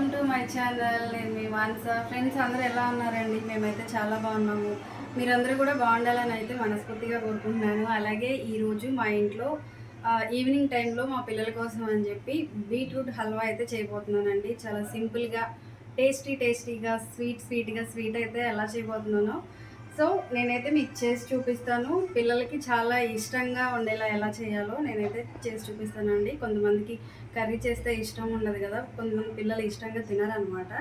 Welcome to my channel. నేను మీ మానస friends అందరూ ఎలా ఉన్నారండి? మేమైతే చాలా బాగున్నాము. మీరందరూ కూడా బాగుండాలని అయితే మనస్ఫూర్తిగా కోరుకుంటున్నాను. అలాగే ఈరోజు మా ఇంట్లో ఈవినింగ్ టైంలో మా పిల్లల కోసం అని చెప్పి బీట్రూట్ హల్వా అయితే చేయబోతున్నానండి. చాలా సింపుల్గా టేస్టీ టేస్టీగా స్వీట్ స్వీట్గా స్వీట్ అయితే ఎలా చేయబోతున్నానో సో నేనైతే మీకు చేసి చూపిస్తాను. పిల్లలకి చాలా ఇష్టంగా ఉండేలా ఎలా చేయాలో నేనైతే చేసి చూపిస్తానండి. కొంతమందికి కర్రీ చేస్తే ఇష్టం ఉండదు కదా కొంతమంది పిల్లలు ఇష్టంగా తినరనమాట.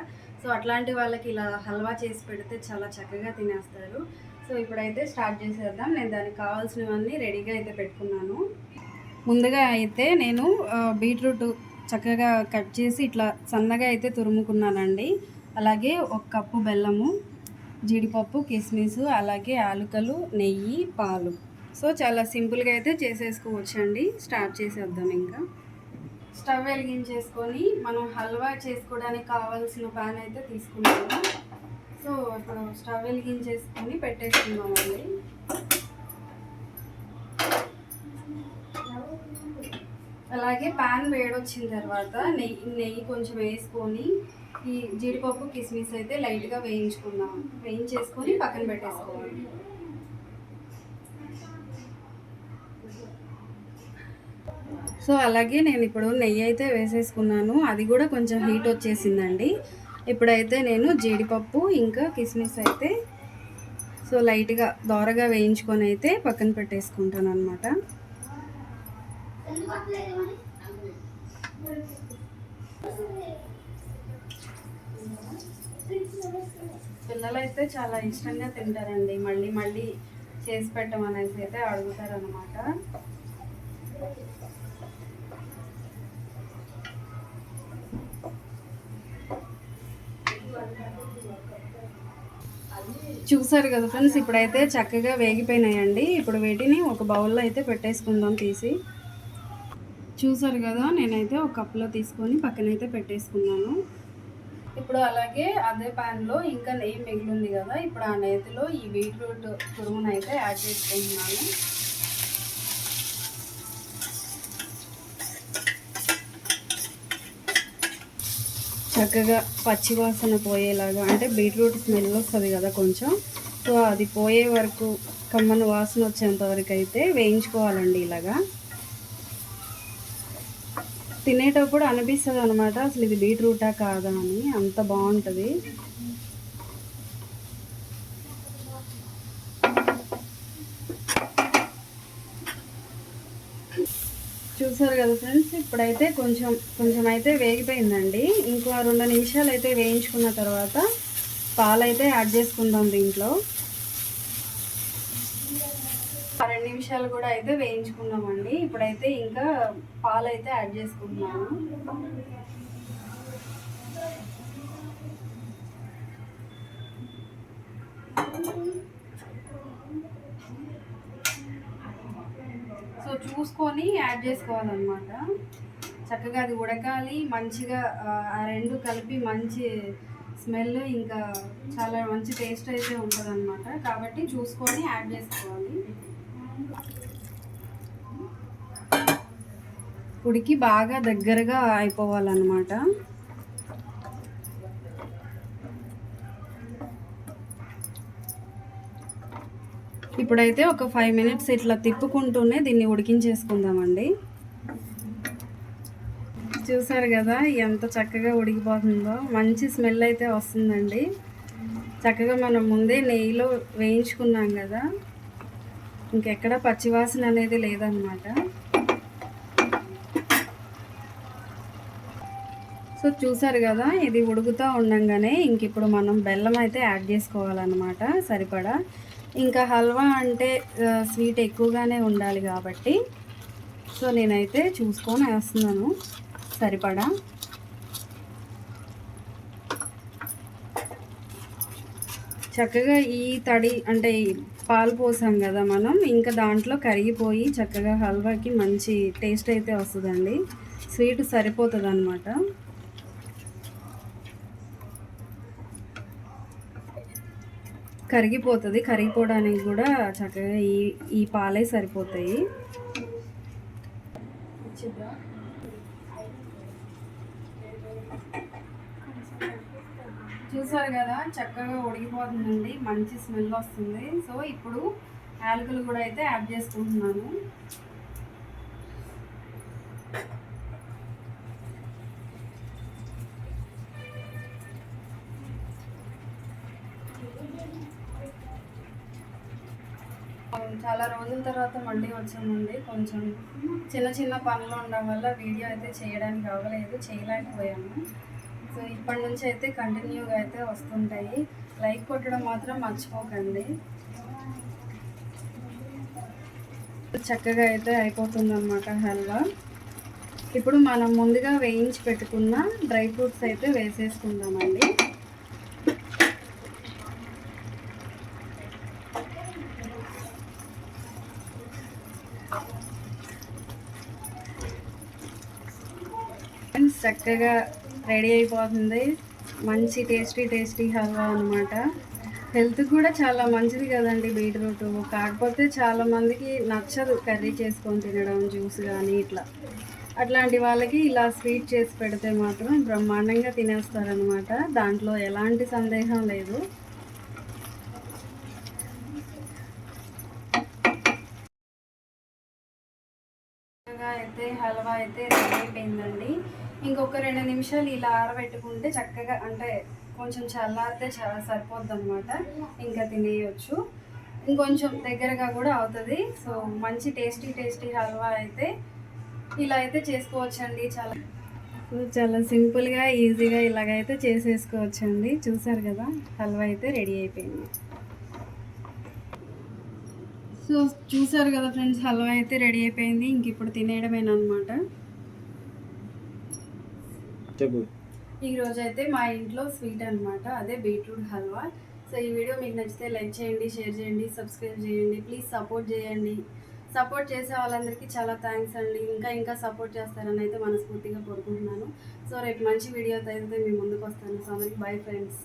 సో అట్లాంటి వాళ్ళకి ఇలా హల్వా చేసి పెడితే చాలా చక్కగా తినేస్తారు. సో ఇప్పుడైతే స్టార్ట్ చేసేద్దాం. నేను దానికి కావాల్సినవన్నీ రెడీగా అయితే పెట్టుకున్నాను. ముందుగా అయితే నేను బీట్రూట్ చక్కగా కట్ చేసి ఇట్లా సన్నగా అయితే తురుముకున్నానండి. అలాగే ఒక కప్పు బెల్లము జీడిపప్పు కిస్మిస్ అలాగే ఆలుకలు నెయ్యి పాలు. సో చాలా సింపుల్గా అయితే చేసేసుకోవచ్చండి. స్టార్ట్ చేసేద్దాం ఇంకా. స్టవ్ వెలిగించేసుకొని మనం హల్వా చేసుకోవడానికి కావాల్సిన ప్యాన్ అయితే తీసుకుంటాము సో ఇప్పుడు స్టవ్ వెలిగించేసుకొని పెట్టేసుకుందాం అండి అలాగే ప్యాన్ వేడొచ్చిన తర్వాత నెయ్యి నెయ్యి కొంచెం వేసుకొని ఈ జీడిపప్పు కిస్మిస్ అయితే లైట్గా వేయించుకుందాం. వేయించేసుకొని పక్కన పెట్టేసుకోవాలి. సో అలాగే నేను ఇప్పుడు నెయ్యి అయితే వేసేసుకున్నాను. అది కూడా కొంచెం హీట్ వచ్చేసిందండి. ఇప్పుడైతే నేను జీడిపప్పు ఇంకా కిస్మిస్ అయితే సో లైట్గా దోరగా వేయించుకొని అయితే పక్కన పెట్టేసుకుంటాను అనమాట పిల్లలైతే చాలా ఇష్టంగా తింటారండి. మళ్ళీ మళ్ళీ చేసి పెట్టమనేసి అయితే అడుగుతారనమాట చూసారు కదా ఫ్రెండ్స్ ఇప్పుడైతే చక్కగా వేగిపోయినాయండి. ఇప్పుడు వీటిని ఒక బౌల్లో అయితే పెట్టేసుకుందాం తీసి. చూసారు కదా నేనైతే ఒక కప్లో తీసుకొని పక్కనైతే పెట్టేసుకున్నాను. ఇప్పుడు అలాగే అదే ప్యాన్లో ఇంకా నెయ్యి మిగిలింది కదా ఇప్పుడు ఆ నెయ్యిలో ఈ బీట్రూట్ తురుమును అయితే యాడ్ చేసుకుంటున్నాను. చక్కగా పచ్చి వాసన పోయేలాగా అంటే బీట్రూట్ స్మెల్ వస్తుంది కదా కొంచెం. సో అది పోయే వరకు కమ్మని వాసన వచ్చేంత వరకు అయితే వేయించుకోవాలండి ఇలాగా. తినేటప్పుడు అనిపిస్తుంది అనమాట అసలు ఇది బీట్రూటా కాదా అని. అంత బాగుంటుంది. చూసారు కదా ఫ్రెండ్స్ ఇప్పుడైతే కొంచెం కొంచెం అయితే వేగిపోయిందండి. ఇంకో రెండు నిమిషాలు అయితే వేయించుకున్న తర్వాత పాలైతే యాడ్ చేసుకుందాం దీంట్లో ఆ రెండు నిమిషాలు కూడా అయితే వేయించుకున్నామండి. ఇప్పుడైతే ఇంకా పాలు అయితే యాడ్ చేసుకుంటున్నాను సో చూసుకొని యాడ్ చేసుకోవాలన్నమాట. చక్కగా అది ఉడకాలి మంచిగా ఆ, ఆ రెండు కలిపి మంచి స్మెల్ ఇంకా చాలా మంచి టేస్ట్ అయితే ఉంటుంది అనమాట కాబట్టి చూసుకొని యాడ్ చేసుకోవాలి. ఉడికి బాగా దగ్గరగా అయిపోవాలన్నమాట. ఇప్పుడైతే ఒక ఫైవ్ మినిట్స్ ఇట్లా తిప్పుకుంటూనే దీన్ని ఉడికించేసుకుందామండి. చూసారు కదా ఎంత చక్కగా ఉడికిపోతుందో. మంచి స్మెల్ అయితే వస్తుందండి. చక్కగా మనం ముందే నెయ్యిలో వేయించుకున్నాం కదా. ఇంకెక్కడ పచ్చివాసన అనేది లేదనమాట సో చూసారు కదా ఇది ఉడుకుతూ ఉండంగానే ఇంక ఇప్పుడు మనం బెల్లం అయితే యాడ్ చేసుకోవాలన్నమాట సరిపడా. ఇంకా హల్వా అంటే స్వీట్ ఎక్కువగానే ఉండాలి కాబట్టి సో నేనైతే చూసుకొని వేస్తున్నాను సరిపడా. చక్కగా ఈ తడి అంటే పాలు పోసాం కదా మనం ఇంకా దాంట్లో కరిగిపోయి చక్కగా హల్వాకి మంచి టేస్ట్ అయితే వస్తుందండి. స్వీట్ సరిపోతుంది అనమాట కరిగిపోతుంది. కరిగిపోవడానికి కూడా చక్కగా ఈ ఈ పాలే సరిపోతాయి. చూసారు కదా చక్కగా ఉడికిపోతుందండి. మంచి స్మెల్ వస్తుంది. సో ఇప్పుడు యాలకులు కూడా అయితే యాడ్ చేసుకుంటున్నాను. చాలా రోజుల తర్వాత మళ్ళీ వచ్చామండి. కొంచెం చిన్న చిన్న పనులు ఉండడం వల్ల వీడియో అయితే చేయడానికి అవ్వలేదు. చేయలేకపోయాము. సో ఇప్పటి నుంచి అయితే కంటిన్యూగా అయితే వస్తుంటాయి. లైక్ కొట్టడం మాత్రం మర్చిపోకండి. చక్కగా అయితే అయిపోతుంది అనమాట హల్వా. ఇప్పుడు మనం ముందుగా వేయించి పెట్టుకున్న డ్రై ఫ్రూట్స్ అయితే వేసేసుకుందామండి. చక్కగా రెడీ అయిపోతుంది. మంచి టేస్టీ టేస్టీ హల్వా అనమాట హెల్త్ కూడా చాలా మంచిది కదండి బీట్రూట్. కాకపోతే చాలామందికి నచ్చదు కర్రీ చేసుకొని తినడం జ్యూస్ కానీ ఇట్లా. అట్లాంటి వాళ్ళకి ఇలా స్వీట్ చేసి పెడితే మాత్రం బ్రహ్మాండంగా తినేస్తారనమాట దాంట్లో ఎలాంటి సందేహం లేదు. చక్కగా అయితే హల్వా అయితే రెడీ అయిపోయిందండి. ఇంకొక రెండు నిమిషాలు ఇలా ఆరబెట్టుకుంటే చక్కగా అంటే కొంచెం చల్లారితే చాలా సరిపోద్ది అనమాట ఇంకా తినేయచ్చు. ఇంకొంచెం దగ్గరగా కూడా అవుతుంది. సో మంచి టేస్టీ టేస్టీ హల్వా అయితే ఇలా అయితే చేసుకోవచ్చండి. చాలా చాలా సింపుల్గా ఈజీగా ఇలాగైతే చేసేసుకోవచ్చండి. చూసారు కదా హల్వా అయితే రెడీ అయిపోయింది. సో చూసారు కదా ఫ్రెండ్స్ హల్వా అయితే రెడీ అయిపోయింది. ఇంక ఇప్పుడు తినేయడమేనమాట చెప్పు. ఈ రోజు అయితే మా ఇంట్లో స్వీట్ అన్నమాట అదే బీట్రూట్ హల్వా. సో ఈ వీడియో మీకు నచ్చితే లైక్ చేయండి షేర్ చేయండి సబ్స్క్రైబ్ చేయండి ప్లీజ్ సపోర్ట్ చేయండి. సపోర్ట్ చేసే వాళ్ళందరికీ చాలా థ్యాంక్స్ అండి. ఇంకా ఇంకా సపోర్ట్ చేస్తారని అయితే మనస్ఫూర్తిగా కోరుకుంటున్నాను. సో రేపు మంచి వీడియోతో అయితే మీ ముందుకు వస్తాను. సో అందరికి బై ఫ్రెండ్స్.